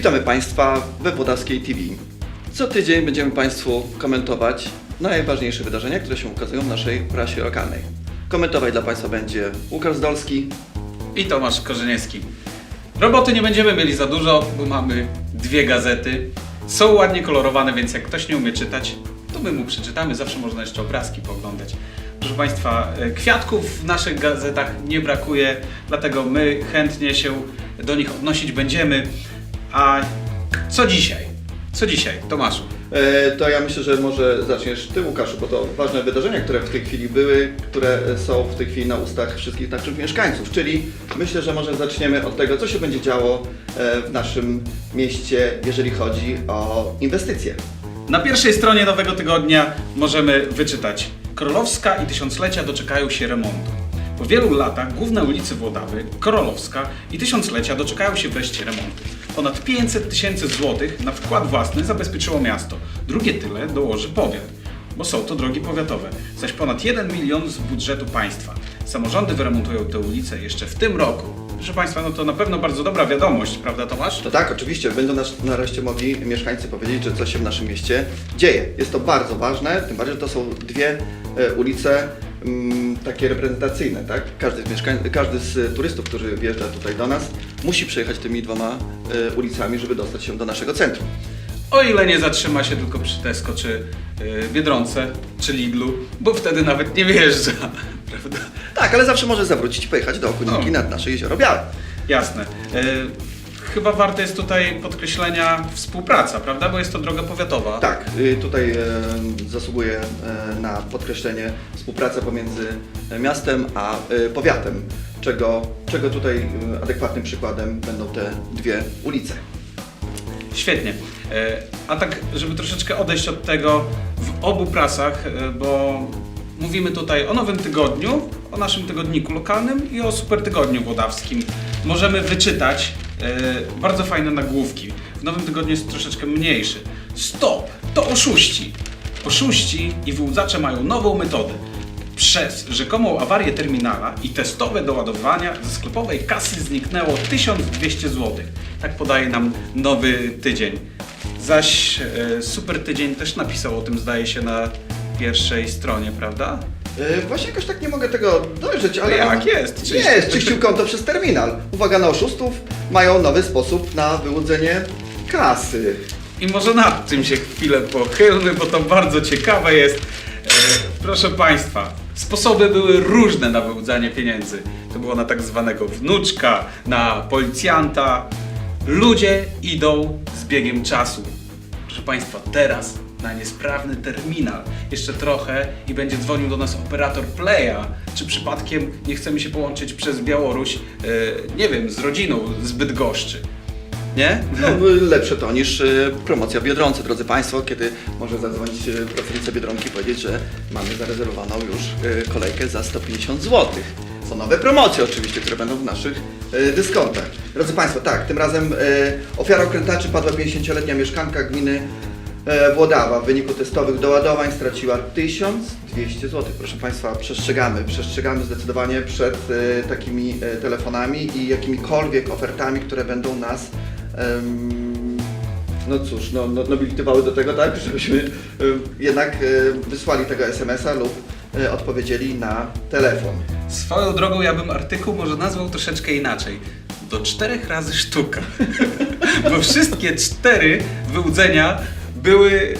Witamy Państwa we Włodarskiej TV. Co tydzień będziemy Państwu komentować najważniejsze wydarzenia, które się ukazują w naszej prasie lokalnej. Komentować dla Państwa będzie Łukasz Zdolski. i Tomasz Korzeniewski. Roboty nie będziemy mieli za dużo, bo mamy dwie gazety. Są ładnie kolorowane, więc jak ktoś nie umie czytać, to my mu przeczytamy. Zawsze można jeszcze obrazki pooglądać. Proszę Państwa, e, kwiatków w naszych gazetach nie brakuje, dlatego my chętnie się do nich odnosić będziemy. A co dzisiaj? Co dzisiaj, Tomaszu? E, To ja myślę, że może zaczniesz Ty Łukaszu, bo to ważne wydarzenia, które w tej chwili były, które są w tej chwili na ustach wszystkich naszych mieszkańców. Czyli myślę, że może zaczniemy od tego, co się będzie działo e, w naszym mieście, jeżeli chodzi o inwestycje. Na pierwszej stronie nowego tygodnia możemy wyczytać Królowska i Tysiąclecia doczekają się remontu. Po wielu latach główne ulice Włodawy, Korolowska i Tysiąclecia doczekają się wreszcie remontu. Ponad 500 tysięcy złotych na wkład własny zabezpieczyło miasto. Drugie tyle dołoży powiat, bo są to drogi powiatowe, zaś ponad 1 milion z budżetu państwa. Samorządy wyremontują te ulice jeszcze w tym roku. Proszę Państwa, no to na pewno bardzo dobra wiadomość, prawda Tomasz? To tak, oczywiście, będą nas nareszcie mogli mieszkańcy powiedzieć, że coś się w naszym mieście dzieje. Jest to bardzo ważne, tym bardziej, że to są dwie e, ulice mm, takie reprezentacyjne, tak? Każdy z, mieszkań- każdy z turystów, który wjeżdża tutaj do nas, musi przejechać tymi dwoma e, ulicami, żeby dostać się do naszego centrum. O ile nie zatrzyma się tylko przy Tesco czy yy, Biedronce, czy Lidlu, bo wtedy nawet nie wjeżdża, prawda? Tak, ale zawsze może zawrócić i pojechać do Okuniki No. nad nasze Jezioro Białe. Jasne. Yy, chyba warte jest tutaj podkreślenia współpraca, prawda? Bo jest to droga powiatowa. Tak, y, tutaj e, zasługuje e, na podkreślenie współpraca pomiędzy miastem a e, powiatem, czego, czego tutaj adekwatnym przykładem będą te dwie ulice. Świetnie. E, A tak, żeby troszeczkę odejść od tego w obu prasach, e, bo mówimy tutaj o nowym tygodniu, o naszym tygodniku lokalnym i o super tygodniu włodawskim. Możemy wyczytać bardzo fajne nagłówki. W nowym tygodniu jest troszeczkę mniejszy. Stop! To oszuści! Oszuści i wyłudzacze mają nową metodę. Przez rzekomą awarię terminala i testowe doładowania ze sklepowej kasy zniknęło 1200 zł. Tak podaje nam nowy tydzień. Zaś e, super tydzień też napisał o tym, zdaje się, na pierwszej stronie, prawda? E, Właśnie jakoś tak nie mogę tego dojrzeć, ale... Jak jest? Czyś- Jest, czyścił konto przez terminal. Uwaga na oszustów, mają nowy sposób na wyłudzenie kasy. I może nad tym się chwilę pochylmy, bo to bardzo ciekawe jest. E, proszę Państwa, sposoby były różne na wyłudzanie pieniędzy. To było na tak zwanego wnuczka, na policjanta. Ludzie idą z biegiem czasu. Proszę Państwa, teraz na niesprawny terminal. Jeszcze trochę i będzie dzwonił do nas operator Playa. Czy przypadkiem nie chcemy się połączyć przez Białoruś, e, nie wiem, z rodziną z Bydgoszczy. Nie? No, lepsze to niż e, promocja Biedronce, drodzy Państwo, kiedy może zadzwonić e, pracownica Biedronki i powiedzieć, że mamy zarezerwowaną już e, kolejkę za 150 zł. Są nowe promocje oczywiście, które będą w naszych e, dyskontach. Drodzy Państwo, tak, tym razem e, ofiarą krętaczy padła 50-letnia mieszkanka gminy Włodawa. W wyniku testowych doładowań straciła 1200 zł. Proszę Państwa, przestrzegamy, przestrzegamy zdecydowanie przed e, takimi e, telefonami i jakimikolwiek ofertami, które będą nas no cóż, no, no, nobilitowały do tego, tak, żebyśmy jednak e, wysłali tego SMS-a lub e, odpowiedzieli na telefon. Swoją drogą ja bym artykuł może nazwał troszeczkę inaczej. Do czterech razy sztuka. Bo wszystkie cztery wyłudzenia były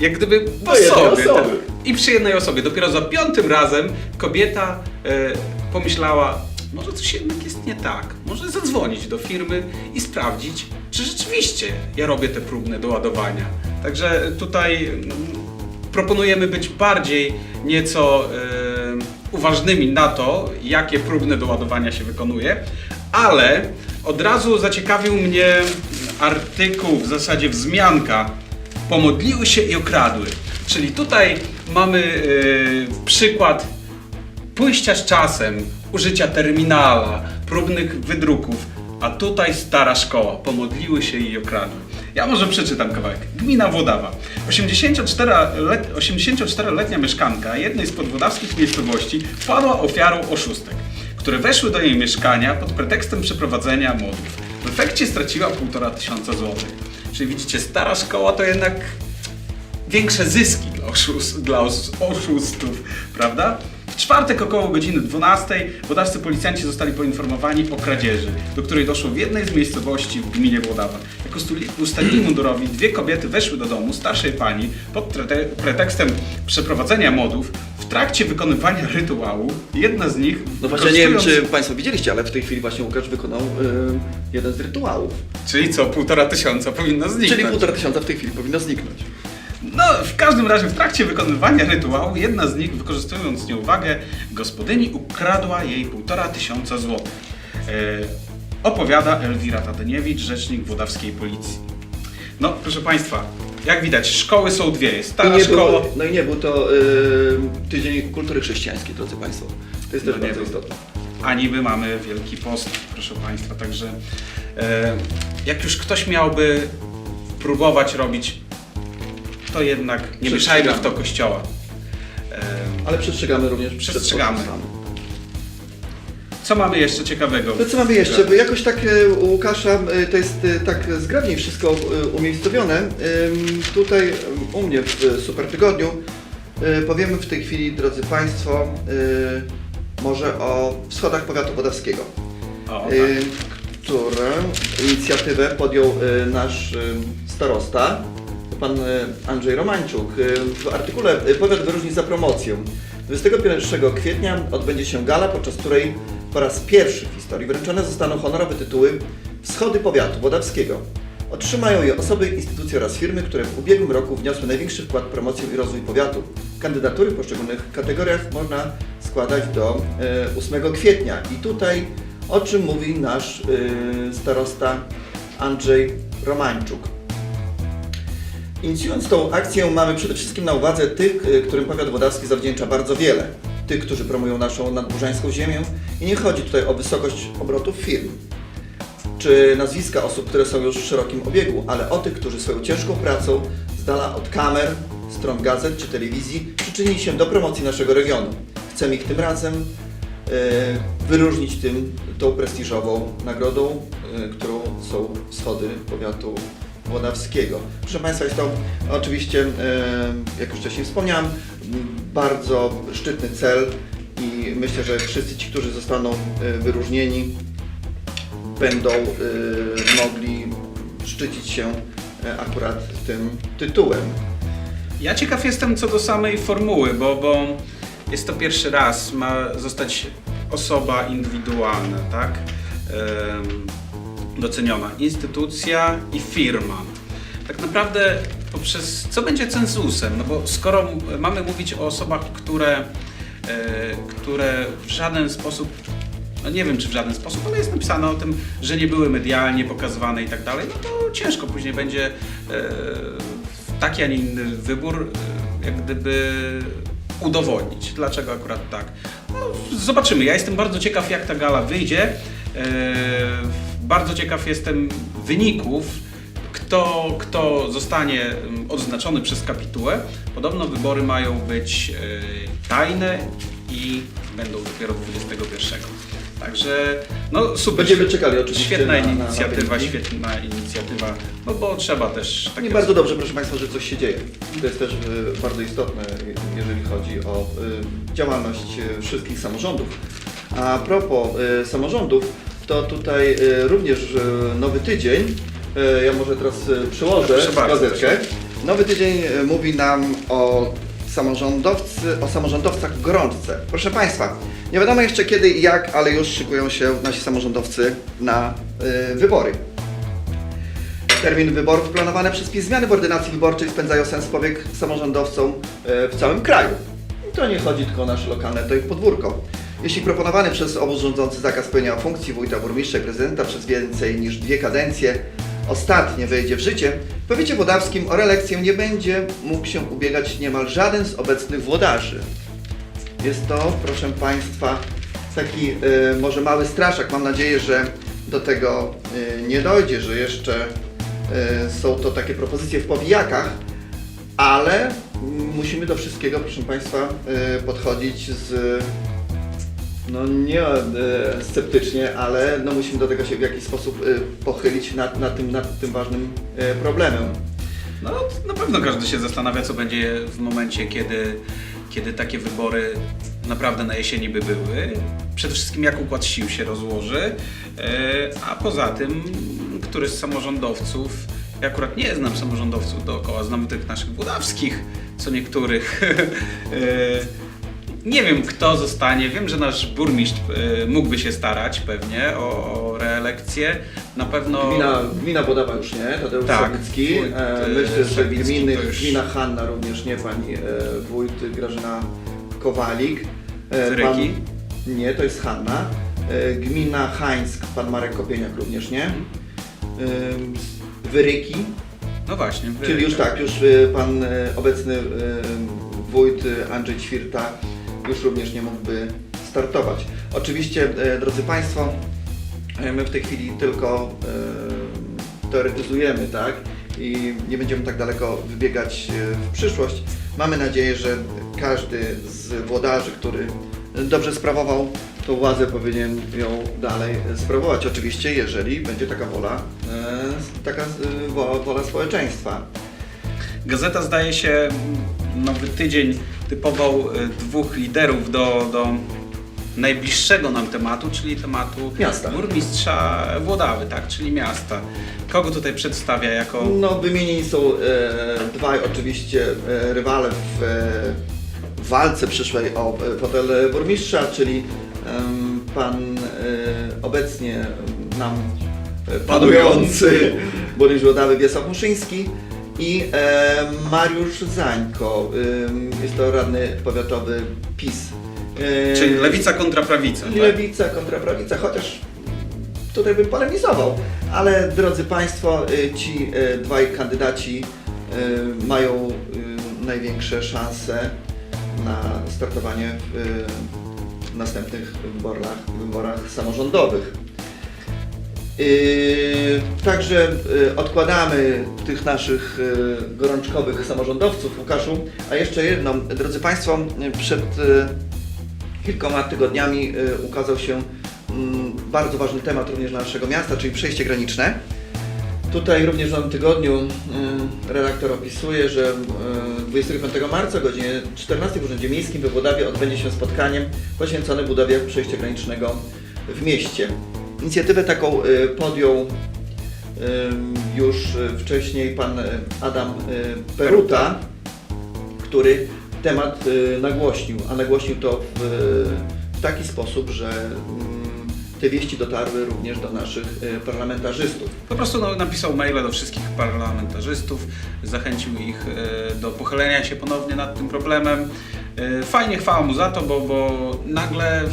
jak gdyby po jednej sobie. osoby. tak. I przy jednej osobie. Dopiero za piątym razem kobieta e, pomyślała, może coś jednak jest nie tak. Może zadzwonić do firmy i sprawdzić, czy rzeczywiście ja robię te próbne doładowania. Także tutaj mm, proponujemy być bardziej nieco e, uważnymi na to, jakie próbne doładowania się wykonuje, ale od razu zaciekawił mnie artykuł, w zasadzie wzmianka, pomodliły się i okradły. Czyli tutaj mamy e, przykład pójścia z czasem, użycia terminala, próbnych wydruków, a tutaj stara szkoła, pomodliły się i okradły. Ja może przeczytam kawałek. Gmina Włodawa. 84-let, 84-letnia mieszkanka jednej z podwodawskich miejscowości padła ofiarą oszustek, które weszły do jej mieszkania pod pretekstem przeprowadzenia modów. W efekcie straciła półtora tysiąca złotych. Czyli widzicie, stara szkoła to jednak większe zyski dla, oszust, dla os- oszustów, prawda? W czwartek około godziny 12 włodawscy policjanci zostali poinformowani o kradzieży, do której doszło w jednej z miejscowości w gminie Włodawa. Jak ustalili mundurowi, dwie kobiety weszły do domu starszej pani pod pretekstem przeprowadzenia modów. W trakcie wykonywania rytuału jedna z nich, No właśnie nie wiem, czy wykorzystując- Państwo widzieliście, ale w tej chwili właśnie Łukasz wykonał y, jeden z rytuałów. Czyli co, półtora tysiąca powinno zniknąć. Czyli półtora tysiąca w tej chwili powinno zniknąć. No, w każdym razie w trakcie wykonywania rytuału jedna z nich, wykorzystując nieuwagę gospodyni, ukradła jej półtora tysiąca złotych. E, opowiada Elwira Tadeniewicz, rzecznik włodawskiej policji. No, proszę Państwa, jak widać, szkoły są dwie. Jest I stara nie szkoła. był, no i nie był to y, tydzień kultury chrześcijańskiej, drodzy Państwo. To jest No też nie bardzo istotne. a niby mamy Wielki Post, proszę Państwa. Także e, jak już ktoś miałby próbować robić, to jednak nie mieszajmy w to kościoła. E, Ale przestrzegamy również Przestrzegamy. Co mamy jeszcze ciekawego? To co mamy jeszcze? Bo jakoś tak e, u Łukasza e, to jest e, tak zgrabnie wszystko e, umiejscowione. Ym, Tutaj u mnie w e, Super Tygodniu e, powiemy w tej chwili, drodzy Państwo, e, może o wschodach powiatu wodawskiego. O, tak. które inicjatywę podjął nasz starosta, pan Andrzej Romańczuk. W artykule Powiat wyróżni za promocję. 21 kwietnia odbędzie się gala, podczas której po raz pierwszy w historii wręczone zostaną honorowe tytuły Wschody Powiatu Wodawskiego. Otrzymają je osoby, instytucje oraz firmy, które w ubiegłym roku wniosły największy wkład w promocję i rozwój powiatu. Kandydatury w poszczególnych kategoriach można składać do e, 8 kwietnia. I tutaj o czym mówi nasz e, starosta Andrzej Romańczuk. Inicjując tą akcję mamy przede wszystkim na uwadze tych, y, którym powiat wodawski zawdzięcza bardzo wiele. Tych, którzy promują naszą nadburzańską ziemię i nie chodzi tutaj o wysokość obrotów firm czy nazwiska osób, które są już w szerokim obiegu, ale o tych, którzy swoją ciężką pracą z dala od kamer, stron gazet czy telewizji przyczynili się do promocji naszego regionu. Chcemy ich tym razem e, wyróżnić tym, tą prestiżową nagrodą, e, którą są schody powiatu włodawskiego. Proszę Państwa, jest to oczywiście, e, jak już wcześniej wspomniałem, bardzo szczytny cel i myślę, że wszyscy ci, którzy zostaną e, wyróżnieni, będą mogli szczycić się y, akurat tym tytułem. Ja ciekaw jestem co do samej formuły, bo, bo jest to pierwszy raz, ma zostać osoba indywidualna, tak? Doceniona. Instytucja i firma. Tak naprawdę poprzez co będzie cenzusem? No bo skoro mamy mówić o osobach, które, e, które w żaden sposób no nie wiem czy w żaden sposób, ale jest napisane o tym, że nie były medialnie pokazywane i tak dalej, no to ciężko później będzie e, taki, a nie inny wybór e, jak gdyby udowodnić. Dlaczego akurat tak? No, zobaczymy. Ja jestem bardzo ciekaw jak ta gala wyjdzie. E, bardzo ciekaw jestem wyników, kto, kto zostanie mm, odznaczony przez kapitułę. Podobno wybory mają być e, tajne i będą dopiero 21. Także no super. Będziemy czekali oczywiście Świetna na- na- na inicjatywa, wyniki. świetna inicjatywa, no bo trzeba też takie bardzo dobrze, proszę Państwa, że coś się dzieje. To jest też y, bardzo istotne, jeżeli chodzi o y, działalność y, wszystkich samorządów. A propos y, samorządów, to tutaj y, również y, nowy tydzień, y, ja może teraz przyłożę Proszę bardzo, gazetkę. Nowy tydzień mówi nam o samorządowcy, o samorządowcach w gorączce. Proszę Państwa, nie wiadomo jeszcze kiedy i jak, ale już szykują się nasi samorządowcy na wybory. Termin wyborów planowane przez PiS zmiany w ordynacji wyborczej spędzają sens powiek samorządowcom e, w całym kraju. I to nie chodzi tylko o nasze lokalne to ich podwórko. Jeśli proponowany przez obóz rządzący zakaz pełnienia funkcji wójta, burmistrza i prezydenta przez więcej niż dwie kadencje ostatnie wejdzie w życie, w powiecie włodawskim o reelekcję nie będzie mógł się ubiegać niemal żaden z obecnych włodarzy. Jest to, proszę Państwa, taki e, może mały straszak. Mam nadzieję, że do tego e, nie dojdzie, że jeszcze e, są to takie propozycje w powijakach, ale musimy do wszystkiego, proszę Państwa, e, podchodzić z No nie e, sceptycznie, ale no musimy do tego się w jakiś sposób e, pochylić nad, nad, tym, nad tym ważnym e, problemem. No na pewno każdy się zastanawia, co będzie w momencie, kiedy, kiedy takie wybory naprawdę na jesieni by były. Przede wszystkim jak układ sił się rozłoży, e, a poza tym, który z samorządowców, ja akurat nie znam samorządowców dookoła, znam tych naszych włodawskich, co niektórych. Nie wiem, kto zostanie. Wiem, że nasz burmistrz e, mógłby się starać pewnie o, o reelekcję. Na pewno. Gmina, gmina Bodawa już nie, Tadeusz Tak, Sawicki. wójt, E, e, myślę, że Sawicki gminy, to już- gmina Hanna również nie, pani e, wójt Grażyna Kowalik. E, Wyryki? nie, to jest Hanna. E, gmina Hańsk, pan Marek Kopieniak również nie. E, Wyryki, No właśnie. Czyli już tak, już y, pan y, obecny y, wójt y, Andrzej Ćwirta już również nie mógłby startować. Oczywiście, y, drodzy Państwo, y, my w tej chwili tylko y, teoretyzujemy, tak? I nie będziemy tak daleko wybiegać w przyszłość. Mamy nadzieję, że każdy z włodarzy, który dobrze sprawował tą władzę, powinien ją dalej sprawować. Oczywiście, jeżeli będzie taka wola, taka wo- wola społeczeństwa. Gazeta zdaje się nowy tydzień typował e, dwóch liderów do, do najbliższego nam tematu, czyli tematu Miasta. burmistrza Włodawy, tak, czyli miasta. Kogo tutaj przedstawia jako No, wymienieni są e, dwaj oczywiście e, rywale w e, walce przyszłej o e, fotel burmistrza, czyli em, pan e, obecnie nam e, panujący burmistrz Łodawy Wiesław Muszyński i e, Mariusz Zańko, ym, jest to radny powiatowy PiS. E, czyli lewica kontra prawica. Tak? Lewica kontra prawica, chociaż tutaj bym polemizował. Ale drodzy Państwo, y, ci y, dwaj kandydaci y, mają y, największe szanse na startowanie w y, następnych wyborach, wyborach samorządowych. Yy, Także yy, odkładamy tych naszych yy, gorączkowych samorządowców, Łukaszu. A jeszcze jedno, drodzy Państwo, przed kilkoma tygodniami ukazał się mm, bardzo ważny temat również naszego miasta, czyli przejście graniczne. Tutaj również w tym tygodniu yy, redaktor opisuje, że yy, 25 marca o godzinie 14 w Urzędzie Miejskim we Włodawie odbędzie się spotkanie poświęcone budowie przejścia granicznego w mieście. Inicjatywę taką y, podjął y, już y, wcześniej pan Adam Peruta, który temat nagłośnił, a nagłośnił to w, taki sposób, że mm, te wieści dotarły również do naszych parlamentarzystów. Po prostu no, napisał maile do wszystkich parlamentarzystów, zachęcił ich do pochylenia się ponownie nad tym problemem. Fajnie, chwała mu za to, bo, bo nagle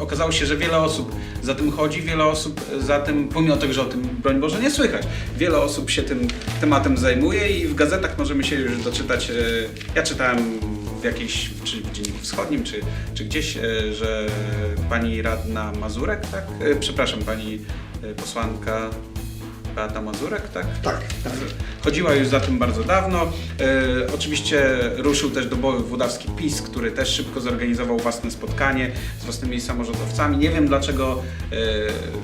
okazało się, że wiele osób za tym chodzi, wiele osób za tym, pomimo tego, że o tym broń Boże nie słychać, wiele osób się tym tematem zajmuje i w gazetach możemy się już doczytać. e, Ja czytałem w jakiejś, czy w Dzienniku Wschodnim, czy, czy gdzieś, e, że pani radna Mazurek, tak? E, Przepraszam, pani e, posłanka Beata Mazurek, tak? Tak, tak. Chodziła już za tym bardzo dawno. E, oczywiście ruszył też do boju włodawski PiS, który też szybko zorganizował własne spotkanie z własnymi samorządowcami. Nie wiem dlaczego e,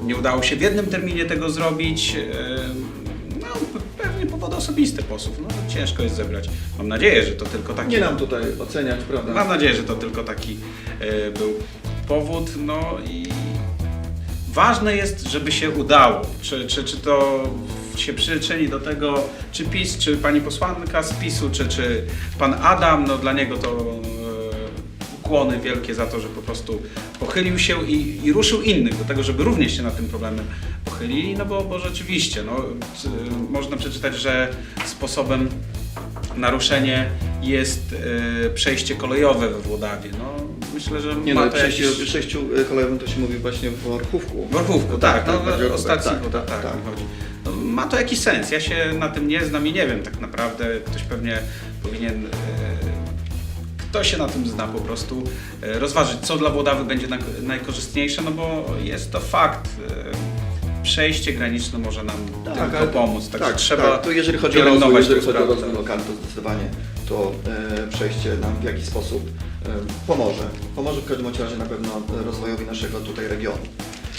nie udało się w jednym terminie tego zrobić. E, no, pewnie powody osobiste posłów. No, ciężko jest zebrać. Mam nadzieję, że to tylko taki... Nie nam tutaj oceniać, prawda? Mam nadzieję, że to tylko taki e, był powód. No i ważne jest, żeby się udało. Czy, czy, czy to się przyczyni do tego, czy PiS, czy pani posłanka z PiSu, czy, czy pan Adam, no dla niego to e, ukłony wielkie za to, że po prostu pochylił się i, i ruszył innych do tego, żeby również się nad tym problemem pochylili, no bo, bo rzeczywiście, no, można przeczytać, że sposobem naruszenie jest e, przejście kolejowe we Włodawie. No, myślę, że Nie ma no, to jakiś... przejściu kolejowym to się mówi właśnie w Orchówku. W Orchówku, tak, no, bardziej o stacji, tak, tak, tak, tak, tak. chodzi. No, ma to jakiś sens, ja się na tym nie znam i nie wiem tak naprawdę, ktoś pewnie powinien, e, kto się na tym zna po prostu, e, rozważyć, co dla Włodawy będzie najkorzystniejsze, no bo jest to fakt, e, przejście graniczne może nam tylko ale- pomóc, także tak, trzeba tak. To jeżeli chodzi o rozwój, jeżeli chodzi o rozwój lokalny, to zdecydowanie to e, przejście nam w jakiś sposób pomoże. Pomoże w każdym razie na pewno rozwojowi naszego tutaj regionu.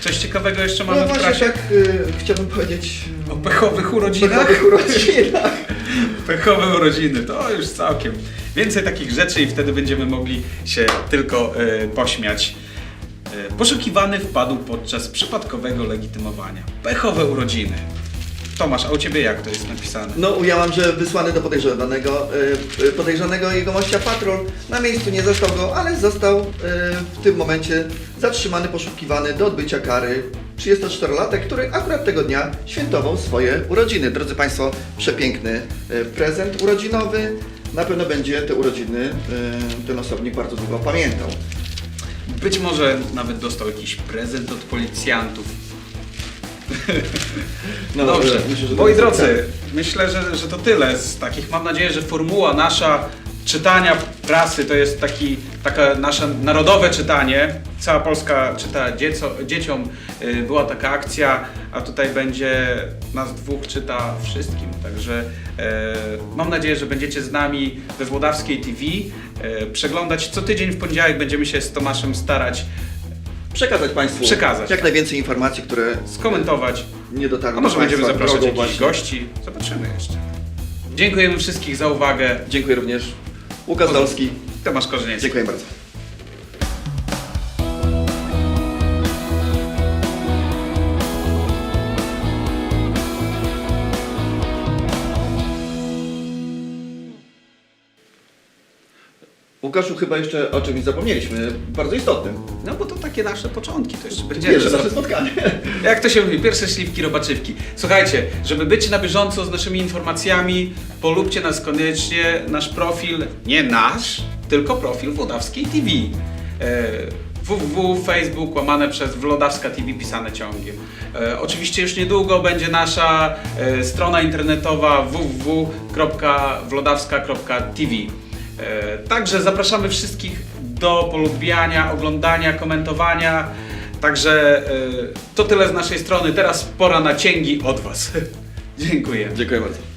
Coś ciekawego jeszcze mamy No w prasie? tak y, chciałbym powiedzieć O pechowych urodzinach? pechowych urodzinach. Pechowe urodziny, to już całkiem. Więcej takich rzeczy i wtedy będziemy mogli się tylko e, pośmiać. E, poszukiwany wpadł podczas przypadkowego legitymowania. Pechowe urodziny. Tomasz, a u Ciebie jak to jest napisane? No ujęłam, że wysłany do podejrzanego, y, y, podejrzanego jegomościa patrol na miejscu nie został go, ale został y, w tym momencie zatrzymany, poszukiwany do odbycia kary 34-latek, który akurat tego dnia świętował swoje urodziny. Drodzy Państwo, przepiękny y, prezent urodzinowy. Na pewno będzie te urodziny y, ten osobnik bardzo długo pamiętał. Być może nawet dostał jakiś prezent od policjantów. No Dobrze, myślę, że to moi jest drodzy, myślę, że, że to tyle z takich. Mam nadzieję, że formuła nasza czytania prasy to jest taki, taka nasze narodowe czytanie. Cała Polska czyta dzieco, dzieciom, y, była taka akcja, a tutaj będzie nas dwóch czyta wszystkim. Także e, mam nadzieję, że będziecie z nami we Włodawskiej TV. E, przeglądać co tydzień w poniedziałek będziemy się z Tomaszem starać Przekazać Państwu Przekazać. jak najwięcej informacji, które skomentować nie dotarły a może do będziemy Państwa zapraszać drogą jakichś właśnie. gości? Zobaczymy jeszcze. Dziękujemy wszystkich za uwagę. Dziękuję również. Łukasz Dolski. Tomasz Korzeniecki. Dziękuję bardzo. Łukaszu, chyba jeszcze o czymś zapomnieliśmy, bardzo istotnym. No bo to takie nasze początki, to jeszcze będzie. Pierwsze nasze spotkanie. Jak to się mówi, pierwsze śliwki robaczywki. Słuchajcie, żeby być na bieżąco z naszymi informacjami, polubcie nas koniecznie, nasz profil, nie nasz, tylko profil Włodawskiej TV. E, www, Facebook, łamane przez Wlodawska TV, pisane ciągiem. E, oczywiście już niedługo będzie nasza e, strona internetowa www.wlodawska.tv. E, Także zapraszamy wszystkich do polubiania, oglądania, komentowania. Także e, to tyle z naszej strony. Teraz pora na cięgi od Was. Dziękuję. Dziękuję bardzo.